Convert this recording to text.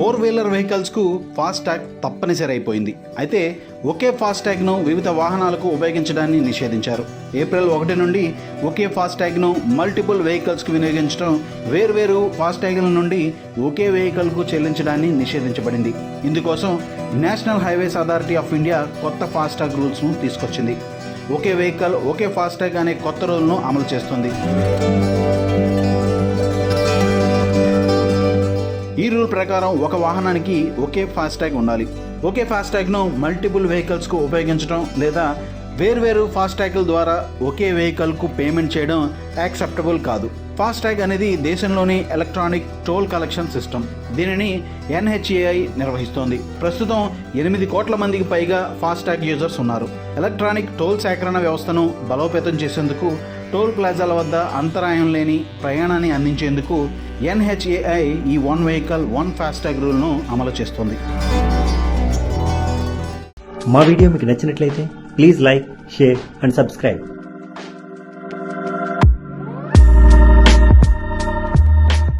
Four wheeler వెహికల్స్కు fast తప్పనిసరి అయిపోయింది అయితే ఒకే ఫాస్టాగ్ను వివిధ వాహనాలకు ఉపయోగించడాన్ని నిషేధించారు. ఏప్రిల్ ఒకటి నుండి ఒకే ఫాస్టాగ్ను మల్టిపుల్ వెహికల్స్కు వినియోగించడం వేర్వేరు ఫాస్టాగ్ల నుండి ఒకే వెహికల్కు చెల్లించడాన్ని నిషేధించబడింది. ఇందుకోసం national highways authority of India కొత్త ఫాస్టాగ్ రూల్స్ను తీసుకొచ్చింది. ఒకే వెహికల్ ఒకే ఫాస్టాగ్ అనే కొత్త రూల్ను అమలు చేస్తుంది. రూల్ ప్రకారం ఒక వాహనానికి ఒకే ఫాస్టాగ్ ఉండాలి. ఒకే ఫాస్టాగ్ను మల్టిపుల్ వెహికల్స్కు ఉపయోగించడం లేదా వేర్వేరు ఫాస్టాగ్ల ద్వారా ఒకే వెహికల్కు పేమెంట్ చేయడం యాక్సెప్టబుల్ కాదు. ఫాస్టాగ్ అనేది దేశంలోని ఎలక్ట్రానిక్ టోల్ కలెక్షన్ సిస్టమ్ దీనిని ఎన్హెచ్ఏఐ నిర్వహిస్తోంది. ప్రస్తుతం ఎనిమిది కోట్ల మందికి పైగా ఫాస్టాగ్ యూజర్స్ ఉన్నారు. ఎలక్ట్రానిక్ టోల్ సేకరణ వ్యవస్థను బలోపేతం చేసేందుకు టోల్ ప్లాజాల వద్ద అంతరాయం లేని ప్రయాణాన్ని అందించేందుకు ఎన్హెచ్ఏఐ ఈ వన్ వెహికల్ వన్ ఫాస్టాగ్ రూల్ను అమలు చేస్తోంది. మా వీడియో మీకు నచ్చినట్లయితే please like share and subscribe.